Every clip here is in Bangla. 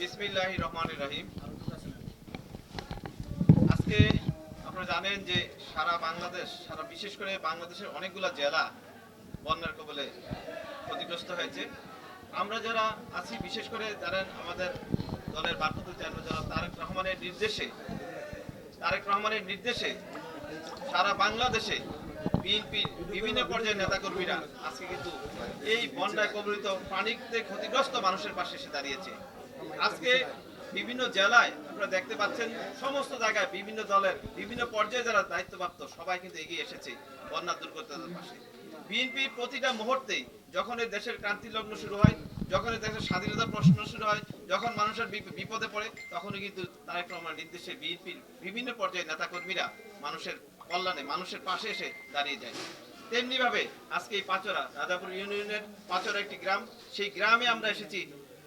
বিসমিল্লাহ রহমান রাহিম। আজকে আপনারা জানেন যে সারা বাংলাদেশ, সারা বিশেষ করে বাংলাদেশের অনেকগুলো জেলা বন্যার কবলে ক্ষতিগ্রস্ত হয়েছে। আমরা যারা আছি, বিশেষ করে জানেন আমাদের দলের ভারপ্রাপ্ত চেয়ারম্যান জনাব তারেক রহমানের নির্দেশে, তারেক রহমানের নির্দেশে সারা বাংলাদেশে বিএনপির বিভিন্ন পর্যায়ের নেতাকর্মীরা আজকে কিন্তু এই বন্যায় কবলিত পানিতে ক্ষতিগ্রস্ত মানুষের পাশে এসে দাঁড়িয়েছে। আজকে বিভিন্ন জেলায় আপনারা দেখতে পাচ্ছেন, সমস্ত জায়গায় বিভিন্ন দলের বিভিন্ন পর্যায়ে যারা দায়িত্বপ্রাপ্ত, সবাই কিন্তু এগিয়ে এসেছে বন্যা দুর্গতদের পাশে। বিএনপি প্রতিটা মুহূর্তেই যখন এই দেশের ক্রান্তি লগ্ন শুরু হয়, যখন এই দেশের স্বাধীনতার প্রশ্ন শুরু হয়, যখন মানুষের বিপদে পড়ে, তখনই কিন্তু তারেক রহমানের নির্দেশে বিএনপির বিভিন্ন পর্যায়ে নেতাকর্মীরা মানুষের কল্যাণে, মানুষের পাশে এসে দাঁড়িয়ে যায়। তেমনি ভাবে আজকে এই পাচরা, রাজাপুর ইউনিয়নের পাচরা একটি গ্রাম, সেই গ্রামে আমরা এসেছি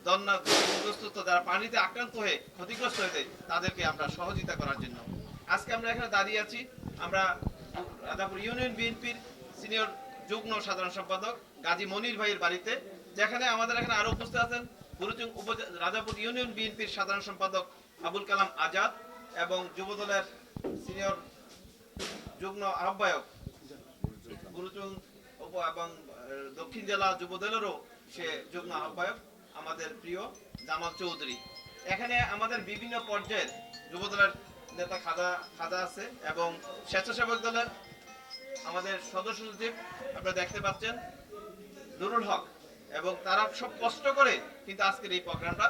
দন্যা দুর্গত যারা পানিতে আক্রান্ত হয়ে ক্ষতিগ্রস্ত হয়েছে তাদেরকে আমরা সহযোগিতা করার জন্য। আজকে আমরা এখানে দাঁড়িয়ে আছি। আমরা রাজাপুর ইউনিয়ন বিএনপির সিনিয়র যুগ্ম সাধারণ সম্পাদক গাজী মনির ভাইয়ের বাড়িতে, যেখানে আমাদের এখানে আরও উপস্থিত আছেন গুরুচুং উপজেলা রাজাপুর ইউনিয়ন বিএনপির সাধারণ সম্পাদক আবুল কালাম আজাদ এবং যুবদলের সিনিয়র যুগ্ম আহ্বায়ক গুরুচুং এবং দক্ষিণ জেলা যুবদলেরও সে যুগ্ম আহ্বায়ক। আমাদের প্রিয় জামাল চৌধুরী। এখানে আমাদের বিভিন্ন পর্যায়ের যুবদলের নেতা খাদা খাদা আছে এবং স্বেচ্ছাসেবক দলের আমাদের সদস্য সচিব আপনারা দেখতে পাচ্ছেন, নুরুল হক। এবং তারা সব কষ্ট করে কিন্তু আজকের এই প্রোগ্রামটা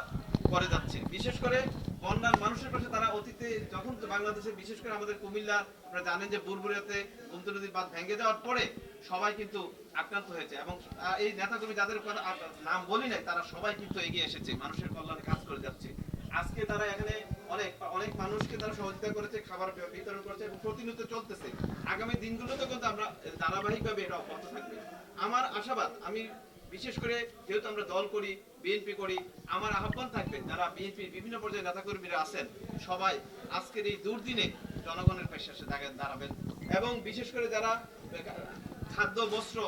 করে যাচ্ছে বিশেষ করে বন্যার মানুষের পাশে তারা অতীতে যখন বাংলাদেশে, বিশেষ করে আমাদের কুমিল্লা, আপনারা জানেন যে বুরবুরিয়াতে গুমতি নদীর বাঁধ ভেঙে যাওয়ার পরে সবাই কিন্তু আক্রান্ত হয়েছে এবং এই নেতাকর্মী যাদের নাম বলি নাই, তারা সবাই কিন্তু এগিয়ে এসেছে, মানুষের কল্যাণে কাজ করে যাচ্ছে। আজকে তারা এখানে অনেক অনেক মানুষকে তারা সহযোগিতা করেছে, খাবার বিতরণ করেছে এবং প্রতিনিয়ত চলতেছে। আগামী দিনগুলোতে কিন্তু আমরা ধারাবাহিকভাবে এটা অব্যাহত থাকবে। আমার আশাবাদ, আমি বিশেষ করে যেহেতু আমরা দল করি বিএনপি করি, আমার আহ্বান থাকবে যারা বিএনপির বিভিন্ন পর্যায়ে নেতাকর্মীরা আছেন, সবাই আজকের এই দুর্দিনে জনগণের পেশা এসে দাঁড়াবেন। এবং বিশেষ করে যারা খাদ্য, বস্ত্র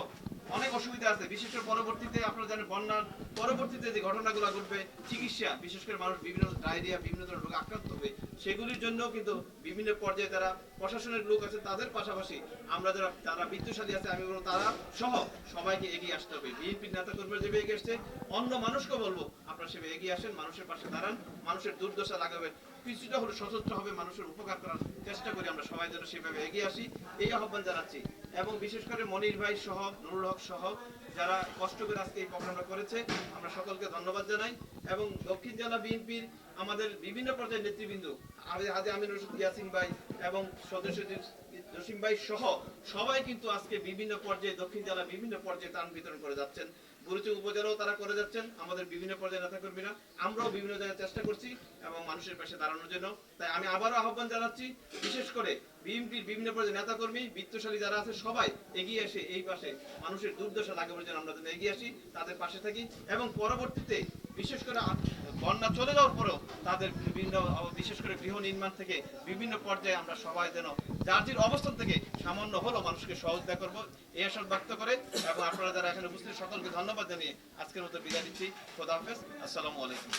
অনেক অসুবিধা আছে। বিশেষ করে পরবর্তীতে আপনারা জানেন, বন্যার পরবর্তীতে যে ঘটনাগুলো ঘটবে, চিকিৎসা, বিশেষ করে মানুষ বিভিন্ন ডায়রিয়া, বিভিন্ন ধরনের রোগে আক্রান্ত হবে, সেগুলির জন্য কিন্তু বিভিন্ন পর্যায়ে যারা প্রশাসনের লোক আছে, তাদের পাশাপাশি আমরা যারা যারা বিত্তশালী আছে, আমি বলব তারা সহ সবাইকে এগিয়ে আসতে হবে। বিএনপির নেতা কর্মীরা যেভাবে এগিয়ে আসছে, অন্য মানুষকে বলব, আপনারা সেভাবে এগিয়ে আসেন, মানুষের পাশে দাঁড়ান, মানুষের দুর্দশা লাগাবেন, কিছুটা হলে সচেষ্ট হবে মানুষের উপকার করার চেষ্টা করি, আমরা সবাই যেন সেভাবে এগিয়ে আসি। এই আহ্বান জানাচ্ছি। এবং বিশেষ করে মনির ভাই সহ, নুরুল হক সহ, যারা কষ্ট করে আজকে এই প্রোগ্রামটা করেছে, আমরা সকলকে ধন্যবাদ জানাই। এবং দক্ষিণ জেলা বিএনপির আমাদের বিভিন্ন পর্যায়ের নেতৃবৃন্দ আমি হাজি আমির রশিদ ইয়াসিন ভাই এবং সদস্য জসিম ভাই সহ সবাই কিন্তু আজকে বিভিন্ন পর্যায়ে, দক্ষিণ জেলা বিভিন্ন পর্যায়ে ত্রাণ বিতরণ করে যাচ্ছেন। গুরুচু উপজেলাও তারা করে যাচ্ছেন, আমাদের বিভিন্ন পর্যায়ে নেতা কর্মীরা আমরাও বিভিন্ন জায়গায় চেষ্টা করছি এবং মানুষের পাশে দাঁড়ানোর জন্য। তাই আমি আবারও আহ্বান জানাচ্ছি, বিশেষ করে বিএনপির বিভিন্ন পর্যায়ে নেতা কর্মী বিত্তশালী যারা আছে, সবাই এগিয়ে এসে এই পাশে মানুষের দুর্দশা লাগাবার জন্য আমরা যেন এগিয়ে আসি, তাদের পাশে থাকি এবং পরবর্তীতে বিশেষ করে বন্যা চলে যাওয়ার পরেও তাদের বিভিন্ন, বিশেষ করে গৃহ নির্মাণ থেকে বিভিন্ন পর্যায়ে আমরা সবাই যেন যার অবস্থান থেকে সামান্য হলেও মানুষকে সহযোগিতা করব। এই আশা ব্যক্ত করে এবং আপনারা যারা এখানে উপস্থিত, সকলকে ধন্যবাদ জানিয়ে আজকের মতো বিদায় দিচ্ছি খোদা হাফেজ। আসসালামু আলাইকুম।